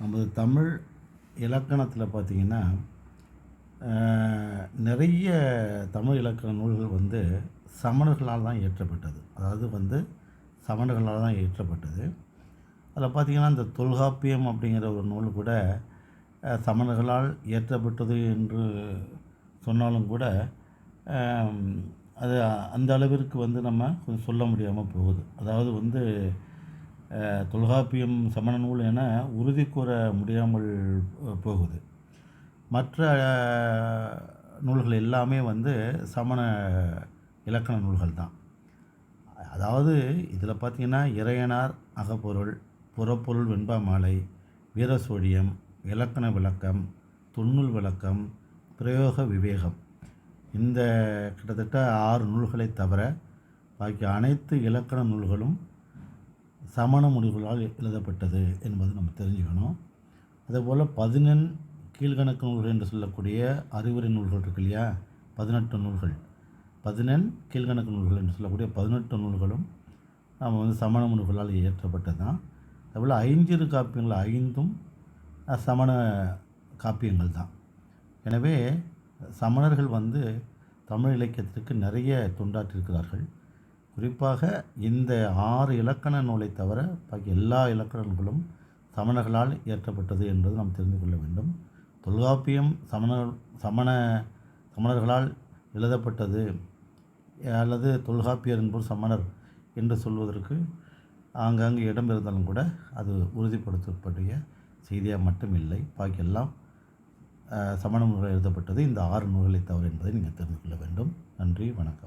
நமது தமிழ் இலக்கணத்தில் பார்த்திங்கன்னா நிறைய தமிழ் இலக்கண நூல்கள் வந்து சமணர்களால் தான் இயற்றப்பட்டது. அதாவது வந்து சமணர்களால் தான் இயற்றப்பட்டது. அதில் பார்த்திங்கன்னா இந்த தொல்காப்பியம் அப்படிங்கிற ஒரு நூல் கூட சமணர்களால் இயற்றப்பட்டது என்று சொன்னாலும் கூட அது அந்த அளவிற்கு வந்து நம்ம கொஞ்சம் சொல்ல முடியாமல் போகுது. அதாவது வந்து தொல்காப்பியம் சமண நூல் என உறுதி கூற முடியாமல் போகுது. மற்ற நூல்கள் எல்லாமே வந்து சமண இலக்கண நூல்கள் தான். அதாவது இதில் பார்த்தீங்கன்னா இறையனார் அகப்பொருள் புறப்பொருள் வெண்பா மாலை வீரசோழியம் இலக்கண விளக்கம் துண்ணுல் விளக்கம் பிரயோக விவேகம். இந்த கிட்டத்தட்ட ஆறு நூல்களை தவிர பாக்கி அனைத்து இலக்கண நூல்களும் சமண முடிவுகளால் எழுதப்பட்டது என்பது நம்ம தெரிஞ்சுக்கணும். அதேபோல் பதினெண் கீழ்கணக்கு நூல்கள் என்று சொல்லக்கூடிய அறிவுரை நூல்கள் இருக்கு இல்லையா? பதினெட்டு நூல்கள். பதினெண் கீழ்கணக்கு நூல்கள் என்று சொல்லக்கூடிய பதினெட்டு நூல்களும் நாம் வந்து சமண நூல்களால் இயற்றப்பட்டது தான் அதுபோல் ஐஞ்சிறு காப்பியங்கள் ஐந்தும் சமண காப்பியங்கள் தான் எனவே சமணர்கள் வந்து தமிழ் இலக்கியத்திற்கு நிறைய தொண்டாற்றிருக்கிறார்கள் குறிப்பாக இந்த ஆறு இலக்கண நூலை தவிர பாக்கி எல்லா இலக்கண நூல்களும் சமணர்களால் இயற்றப்பட்டது என்பது நாம் தெரிந்து கொள்ள வேண்டும். தொல்காப்பியம் சமண சமண சமணர்களால் எழுதப்பட்டது. அல்லது தொல்காப்பியர் என்பவர் சமணர் என்று சொல்வதற்கு ஆங்காங்கு இடம் இருந்தாலும் கூட அது உறுதிப்படுத்தப்படைய செய்தியாக மட்டும் இல்லை பாக்கி எல்லாம் சமண நூல்கள் எழுதப்பட்டது. இந்த ஆறு நூல்களை தவறு என்பதை நீங்கள் தெரிந்து கொள்ள வேண்டும். நன்றி வணக்கம்.